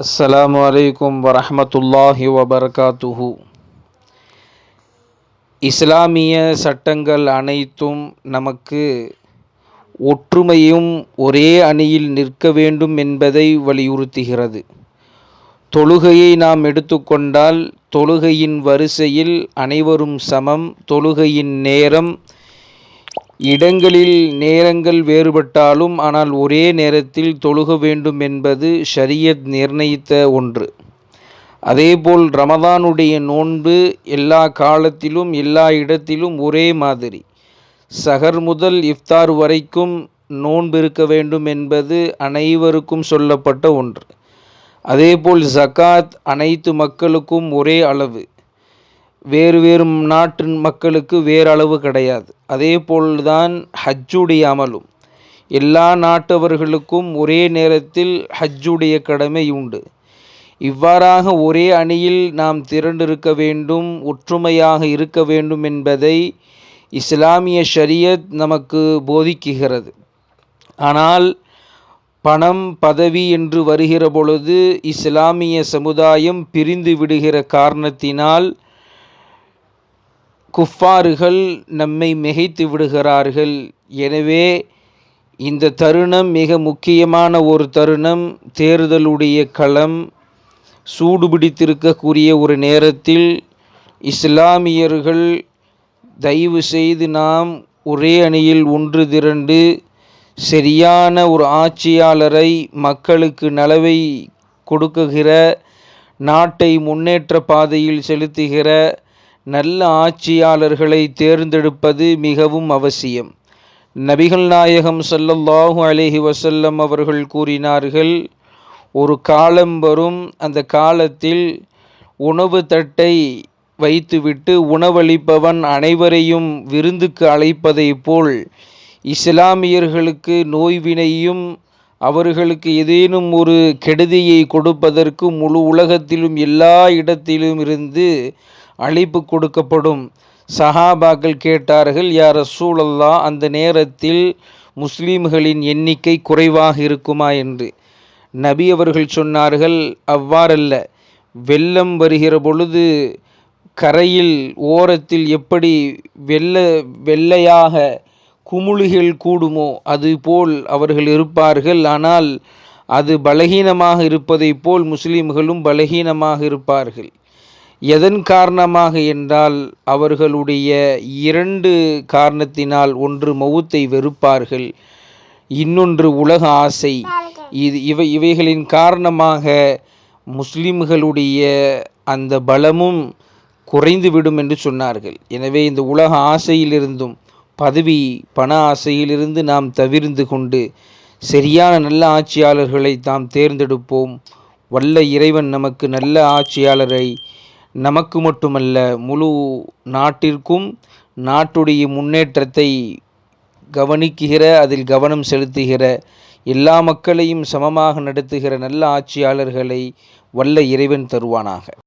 அஸ்லாம் வலைக்கும் வரமத்துல்லாஹி வபர்காத்துஹு இஸ்லாமிய சட்டங்கள் அனைத்தும் நமக்கு ஒற்றுமையும் ஒரே அணியில் நிற்க வேண்டும் என்பதை வலியுறுத்துகிறது. தொழுகையை நாம் எடுத்துக்கொண்டால் தொழுகையின் வரிசையில் அனைவரும் சமம் தொழுகையின் நேரம் இடங்களில் நேரங்கள் வேறுபட்டாலும் ஆனால் ஒரே நேரத்தில் தொழுக வேண்டும் என்பது ஷரியத் நிர்ணயித்த ஒன்று. அதேபோல் ரமதானுடைய நோன்பு எல்லா காலத்திலும் எல்லா இடத்திலும் ஒரே மாதிரி. சகர் முதல் இஃப்தார் வரைக்கும் நோன்பு இருக்க வேண்டும் என்பது அனைவருக்கும் சொல்லப்பட்ட ஒன்று. அதேபோல் ஜகாத் அனைத்து மக்களுக்கும் ஒரே அளவு. வேறு வேறு நாட்டின் மக்களுக்கு வேறு அளவு கிடையாது. அதே போல்தான் ஹஜ்ஜுடைய அமலும். எல்லா நாட்டவர்களுக்கும் ஒரே நேரத்தில் ஹஜ்ஜுடைய கடமை உண்டு. இவ்வாறாக ஒரே அணியில் நாம் திரண்டிருக்க வேண்டும் ஒற்றுமையாக இருக்க வேண்டும் என்பதை இஸ்லாமிய ஷரியத் நமக்கு போதிக்குகிறது. ஆனால் பணம் பதவி என்று வருகிற பொழுது இஸ்லாமிய சமுதாயம் பிரிந்து விடுகிற காரணத்தினால் குஃபாறுகள் நம்மை மிகைத்து விடுகிறார்கள். எனவே இந்த தருணம் மிக முக்கியமான ஒரு தருணம். தேர்தலுடைய களம் சூடுபிடித்திருக்கக்கூடிய ஒரு நேரத்தில் இஸ்லாமியர்கள் தயவு செய்து நாம் ஒரே அணியில் ஒன்று திரண்டு சரியான ஒரு ஆட்சியாளரை மக்களுக்கு நலவை கொடுக்குகிற நாட்டை முன்னேற்ற பாதையில் செலுத்துகிற நல்ல ஆட்சியாளர்களை தேர்ந்தெடுப்பது மிகவும் அவசியம். நபிகள் நாயகம் ஸல்லல்லாஹு அலைஹி வசல்லம் அவர்கள் கூறினார்கள் ஒரு காலம் வரும் அந்த காலத்தில் உணவு தட்டை வைத்துவிட்டு உணவளிப்பவன் அனைவரையும் விருந்துக்கு அழைப்பதைப் போல் இஸ்லாமியர்களுக்கு நோய்வினையும் அவர்களுக்கு ஏதேனும் ஒரு கெடுதியை கொடுப்பதற்கு முழு உலகத்திலும் எல்லா இடத்திலும் இருந்து அழைப்பு கொடுக்கப்படும். சஹாபாக்கள் கேட்டார்கள் யார் ரசூலல்லா அந்த நேரத்தில் முஸ்லீம்களின் எண்ணிக்கை குறைவாக இருக்குமா? என்று. நபி அவர்கள் சொன்னார்கள் அவ்வாறல்ல. வெள்ளம் வருகிற பொழுது கரையில் ஓரத்தில் எப்படி வெள்ள வெள்ளையாக குமுளுகள் கூடுமோ அதுபோல் அவர்கள் இருப்பார்கள். ஆனால் அது பலகீனமாக இருப்பதைப் போல் முஸ்லீம்களும் பலகீனமாக இருப்பார்கள். எதன் காரணமாக என்றால் அவர்களுடைய இரண்டு காரணத்தினால் ஒன்று மவுத்தை வெறுப்பார்கள் இன்னொன்று உலக ஆசை. இது இவை இவைகளின் காரணமாக முஸ்லிம்களுடைய அந்த பலமும் குறைந்துவிடும் என்று சொன்னார்கள். எனவே இந்த உலக ஆசையிலிருந்தும் பதவி பண ஆசையிலிருந்து நாம் தவிர்ந்து கொண்டு சரியான நல்ல ஆட்சியாளர்களை தாம் தேர்ந்தெடுப்போம். வல்ல இறைவன் நமக்கு நல்ல ஆட்சியாளரை நமக்கு மட்டுமல்ல முழு நாட்டிற்கும் நாட்டுடைய முன்னேற்றத்தை கவனிக்குகிற அதில் கவனம் செலுத்துகிற எல்லா மக்களையும் சமமாக நடத்துகிற நல்ல ஆட்சியாளர்களை வல்ல இறைவன் தருவானாக.